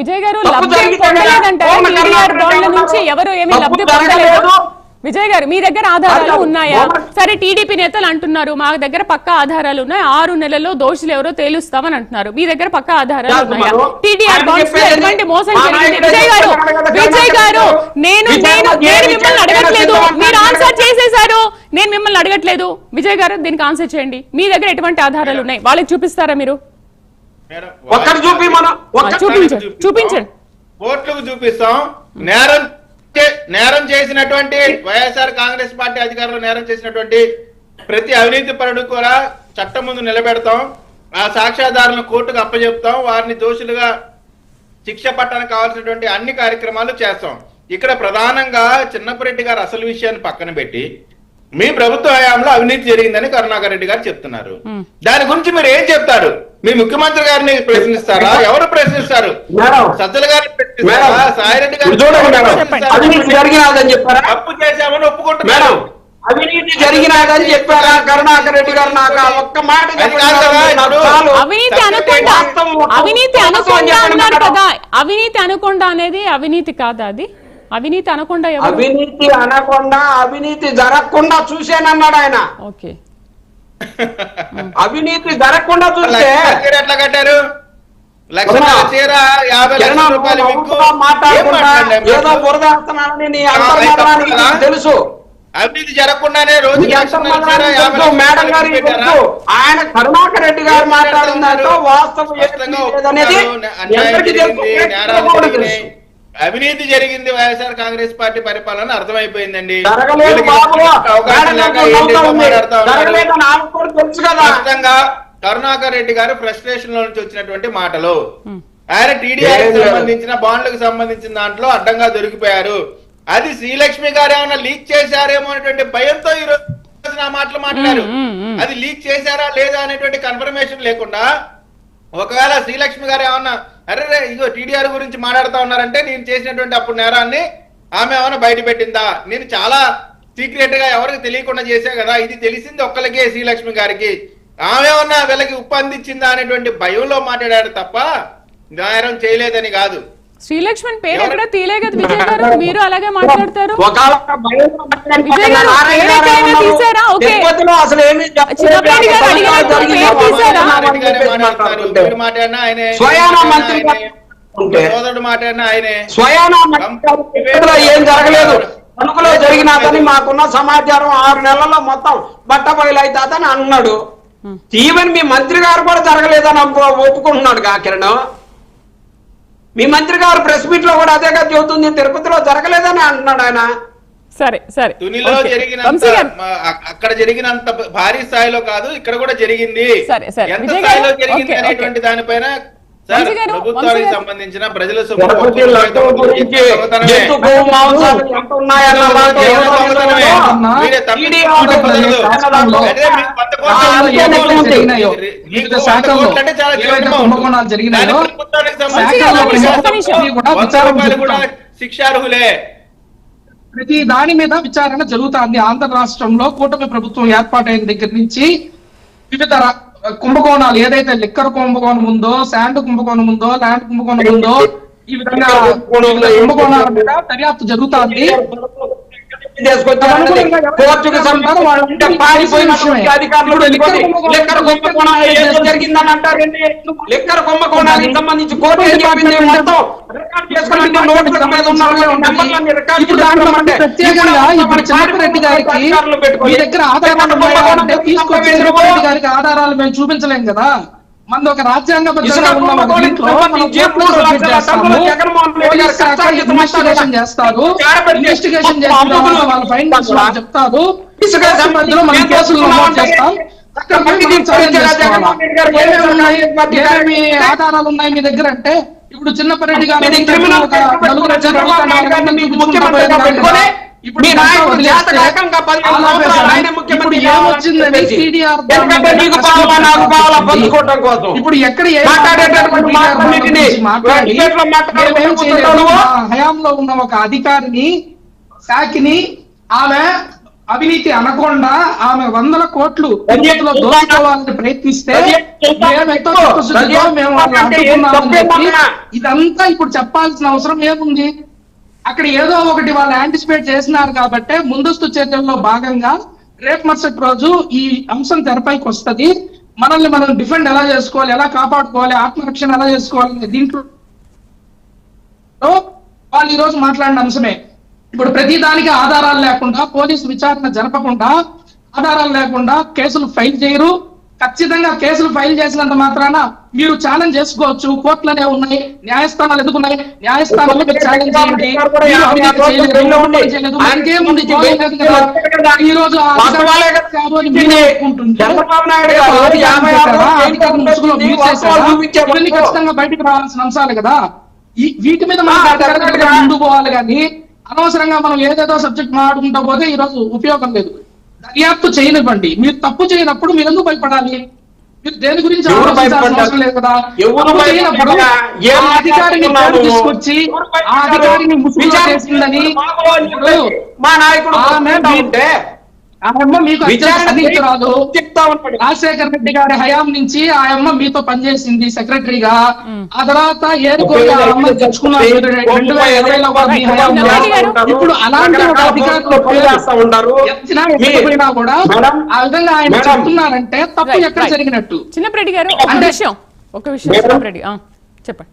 విజయ్ గారు లబ్ధి పొందలేదంటారు? నుంచి ఎవరు ఏమీ లబ్ధి. పొందలేదు. విజయ్ గారు మీ దగ్గర ఆధారాలు ఉన్నాయా? సరే టీడీపీ నేతలు అంటున్నారు మా దగ్గర పక్కా ఆధారాలు ఉన్నాయి. ఆరు నెలల్లో దోషులు ఎవరో తేలుస్తామని అంటున్నారు. మీ దగ్గర పక్కా ఆధారాలు ఉన్నాయా? టీడీఆర్ బాండ్స్లో ఎటువంటి మోసం జరిగింది? విజయ్ గారు విజయ్ గారు. నేను నేను మిమ్మల్ని? అడగట్లేదు. మీరు. ఆన్సర్ చేసేశారు. నేను మిమ్మల్ని అడగట్లేదు. విజయ్ గారు దీనికి ఆన్సర్ చేయండి. మీ దగ్గర ఎటువంటి ఆధారాలు ఉన్నాయి? వాళ్ళకి చూపిస్తారా మీరు? ఒక్కటి చూపి మనం ఒక్క చూపించండి, చూపించండి. కోర్టులకు చూపిస్తాం. నేరం నేరం చేసినటువంటి వైఎస్ఆర్ కాంగ్రెస్ పార్టీ అధికారులు నేరం చేసినటువంటి ప్రతి అవినీతి పరుడు కూడా చట్టం ముందు నిలబెడతాం. ఆ సాక్ష్యాధారులను కోర్టుకు అప్పచెప్తాం వారిని దోషులుగా శిక్ష పట్టడానికి కావాల్సినటువంటి అన్ని కార్యక్రమాలు చేస్తాం. ఇక్కడ ప్రధానంగా చిన్నపరెడ్డి గారు అసలు విషయాన్ని పక్కన పెట్టి మీ ప్రభుత్వ హయాంలో అవినీతి జరిగిందని కరుణాకర్ రెడ్డి గారు చెప్తున్నారు. దాని గురించి మీరు ఏం చెప్తారు? మీ ముఖ్యమంత్రి గారిని ప్రశ్నిస్తారా? ఎవరు ప్రశ్నిస్తారు. సజ్జల గారిని ప్రశ్నిస్తారా? సాయిరెడ్డి తప్పు చేశామని ఒప్పుకుంటున్నారు? మేడం. అవినీతి జరిగినాదని చెప్పారా? కరుణాకర్ రెడ్డి గారు నాకు ఒక్క మాట. అవినీతి అనకుండా? అవినీతి అనకుండా అనేది అవినీతి కాదా అది? అవినీతి అనకుండా అవినీతి అనకుండా అవినీతి జరగకుండా చూశానన్నాడు ఆయన. ఓకే. అవినీతి జరగకుండా చూస్తే ఎట్లా కట్టారు? తెలుసు. అవినీతి జరగకుండానే రోజు మేడం గారికి తెలుసు. ఆయన కరుణాకర్ రెడ్డి గారు మాట్లాడిన దాంట్లో వాస్తవం ఏమీ అవినీతి జరిగింది వైఎస్ఆర్ కాంగ్రెస్ పార్టీ పరిపాలన అర్థమైపోయిందండి. స్పష్టంగా కరుణాకర్ రెడ్డి గారు ఫ్రస్ట్రేషన్లో నుంచి వచ్చినటువంటి మాటలు. ఆయన టీడీఆర్. సంబంధించిన బాండ్లకు సంబంధించిన దాంట్లో అడ్డంగా దొరికిపోయారు. అది శ్రీలక్ష్మి గారు ఏమైనా లీక్ చేశారేమో అనేటువంటి భయంతో ఈ రోజు నా మాటలు మాట్లాడారు. అది లీక్ చేశారా లేదా అనేటువంటి కన్ఫర్మేషన్ లేకుండా ఒకవేళ శ్రీలక్ష్మి గారు ఏమన్నా అరే ఇదో టీడీఆర్ గురించి మాట్లాడుతా ఉన్నారంటే నేను చేసినటువంటి అప్పుడు నేరాన్ని ఆమె ఏమైనా బయట పెట్టిందా? నేను చాలా సీక్రెట్గా ఎవరికి తెలియకుండా చేశా కదా ఇది తెలిసింది ఒక్కరికే శ్రీలక్ష్మి గారికి. ఆమె ఏమన్నా వీళ్ళకి ఉప్పు అందించిందా అనేటువంటి భయంలో మాట్లాడారు తప్ప నేరం చేయలేదని కాదు. శ్రీలక్ష్మణ్ పేరు ఎక్కడ తీలే కదా విజయ్ గారు? మీరు అలాగే మాట్లాడతారు? విజయ్ గారు? ఓకే. గారు పేరు. సోదరుడు మాట్లాడినా ఆయనే. స్వయాన ఏం జరగలేదు. తణుకులో జరిగినాదని మాకున్న సమాచారం ఆరు నెలల్లో మొత్తం బట్ట బయలైతాదని అన్నాడు ఈవెన్ మీ మంత్రి గారు కూడా జరగలేదని ఒప్పు- ఒప్పుకుంటున్నాడు కా కిరణ్. మీ మంత్రి గారు ప్రెస్ మీట్లో కూడా అదే కదా చెబుతుంది తిరుపతిలో జరగలేదని అంటున్నాడు ఆయన. సరే సరే. తునిలో అ- అక్కడ జరిగినంత భారీ స్థాయిలో కాదు ఇక్కడ కూడా జరిగింది. సరే, సరే. ఎంత స్థాయిలో జరిగింది. అనేటువంటి దానిపైన ప్రభుత్వానికి. సంబంధించిన ప్రజల. శిక్షార్హులే. ప్రతి దాని మీద విచారణ జరుగుతుంది. ఆంధ్ర రాష్ట్రంలో కూటమి ప్రభుత్వం ఏర్పాటైన దగ్గర నుంచి వివిధ రా- కుంభకోణాలు ఏదైతే లిక్కర్ కుంభకోణం ఉందో శాండ్ కుంభకోణం ఉందో ల్యాండ్ కుంభకోణం ఉందో ఈ విధంగా కుంభకోణాల మీద దర్యాప్తు జరుగుతుంది. కోర్టుకు సంబంధించి పారిపోయిన అధికారులు పెట్టుకొని లిక్కర్ కుంభకోణాలు ఏదో జరిగిందని అంటారండి లిక్కర్ కుంభకోణానికి సంబంధించి కోర్టు ఏం చెప్పింది మొత్తం రికార్డ్ నోట్ల మీద దాంట్లో ప్రత్యేకంగా ఇప్పుడు గారికి మీ దగ్గర ఆధారాలు తీసుకొచ్చి గారికి ఆధారాలు మేము చూపించలేం కదా? మనది ఒక రాజ్యాంగబద్ధంగా మనం ఇన్వెస్టిగేషన్ చేస్తారు. ఇన్వెస్టిగేషన్ వాళ్ళ ఫైండింగ్స్ చెప్తారు. మధ్యలో మనం కేసులు నమోదు చేస్తాం. మనం? ఏమేమి ఆధారాలు ఉన్నాయి మీ దగ్గర అంటే ఇప్పుడు చిన్నపరెడ్డి గారు ఇప్పుడు కోసం. ఎక్కడ మాట్లాడేటటువంటి హయాంలో ఉన్న ఒక అధికారిని శాఖని ఆమె అవినీతి అనకుండా ఆమె వందల కోట్లు అవినీతిలో దోచుకోవాలని ప్రయత్నిస్తే ఇదంతా ఇప్పుడు చెప్పాల్సిన అవసరం ఏముంది? అక్కడ ఏదో ఒకటి వాళ్ళు యాంటిసిపేట్ చేసినారు కాబట్టి ముందస్తు చర్యల్లో భాగంగా రేపు మరుసటి రోజు ఈ అంశం తెరపైకి వస్తది. మనల్ని మనం డిఫెండ్ ఎలా చేసుకోవాలి ఎలా కాపాడుకోవాలి ఆత్మరక్షణ ఎలా చేసుకోవాలి దీంట్లో వాళ్ళు ఈ రోజు మాట్లాడిన అంశమే. ఇప్పుడు ప్రతి దానికి ఆధారాలు లేకుండా పోలీసు విచారణ జరపకుండా ఆధారాలు లేకుండా కేసులు ఫైల్ చేయరు. ఖచ్చితంగా కేసులు ఫైల్ చేసినంత మాత్రాన మీరు ఛాలెంజ్ చేసుకోవచ్చు. కోర్టులనే ఉన్నాయి. న్యాయస్థానాలు ఎదుగున్నాయి. న్యాయస్థానాలు ఛాలెంజ్ చేయండి. ఈ రోజు ఇవన్నీ ముందు ఖచ్చితంగా బయటకు రావాల్సిన అంశాలు కదా. వీటి మీద మనం. ముందుకు పోవాలి కానీ అనవసరంగా మనం ఏదేదో సబ్జెక్ట్ మాట్లాడుకుంటా పోతే ఈ రోజు ఉపయోగం లేదు. దర్యాప్తు చేయనివ్వండి మీరు తప్పు చేయనప్పుడు మీరు ఎందుకు భయపడాలి మీరు దేని గురించి? అవసరం లేదు కదా ఎవరు చేయనప్పుడు ఆ అధికారిని? తీసుకొచ్చి ఆ? అధికారిని ముసుగులో చేసిందని మా నాయకుడు అమ్మ మీకు రాజశేఖర రెడ్డి గారి హయాం నుంచి ఆ అమ్మ మీతో పనిచేసింది సెక్రటరీగా. ఆ తర్వాత ఏరుకోరి ఆ అమ్మ తెచ్చుకున్నారు మీరు రెండు వేల ఇరవైలో కూడా మీ హయాంలో. ఇప్పుడు అలాంటి ఒక అధికారులు కూడా ఆ విధంగా ఆయన చెప్తున్నారంటే తప్పు ఎక్కడ. జరిగినట్టు. చిన్నప్రెడ్డి గారు ఒక అంటే- విషయం ఒక విషయం? చిన్నప్రెడ్డి. ఆ, చెప్పండి.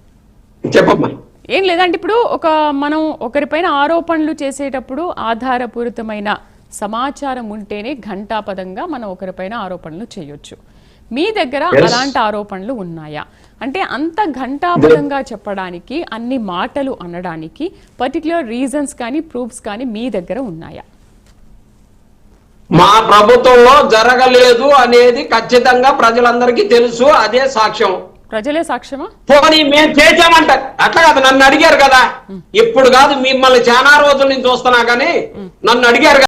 చెప్పమ్మా. ఏం లేదంటే ఇప్పుడు ఒక మనం ఒకరిపైన ఆరోపణలు చేసేటప్పుడు ఆధారపూరితమైన సమాచారం ఉంటేనే ఘంటాపదంగా మనం ఒకరిపైన ఆరోపణలు చేయొచ్చు. మీ దగ్గర. అలాంటి ఆరోపణలు ఉన్నాయా? అంటే అంత ఘంటాపదంగా చెప్పడానికి అన్ని మాటలు అనడానికి పర్టికులర్ రీజన్స్ కానీ ప్రూఫ్స్ కానీ మీ దగ్గర ఉన్నాయా? మా ప్రభుత్వంలో జరగలేదు అనేది ఖచ్చితంగా ప్రజలందరికీ తెలుసు అదే సాక్ష్యం. ప్రజలే సాక్ష్యమా? పోనీ మేము చేసామంట అట్లా కాదు నన్ను అడిగారు కదా. ఇప్పుడు కాదు మిమ్మల్ని చాలా రోజుల నుంచి చూస్తున్నా కానీ నన్ను అడిగారు కదా.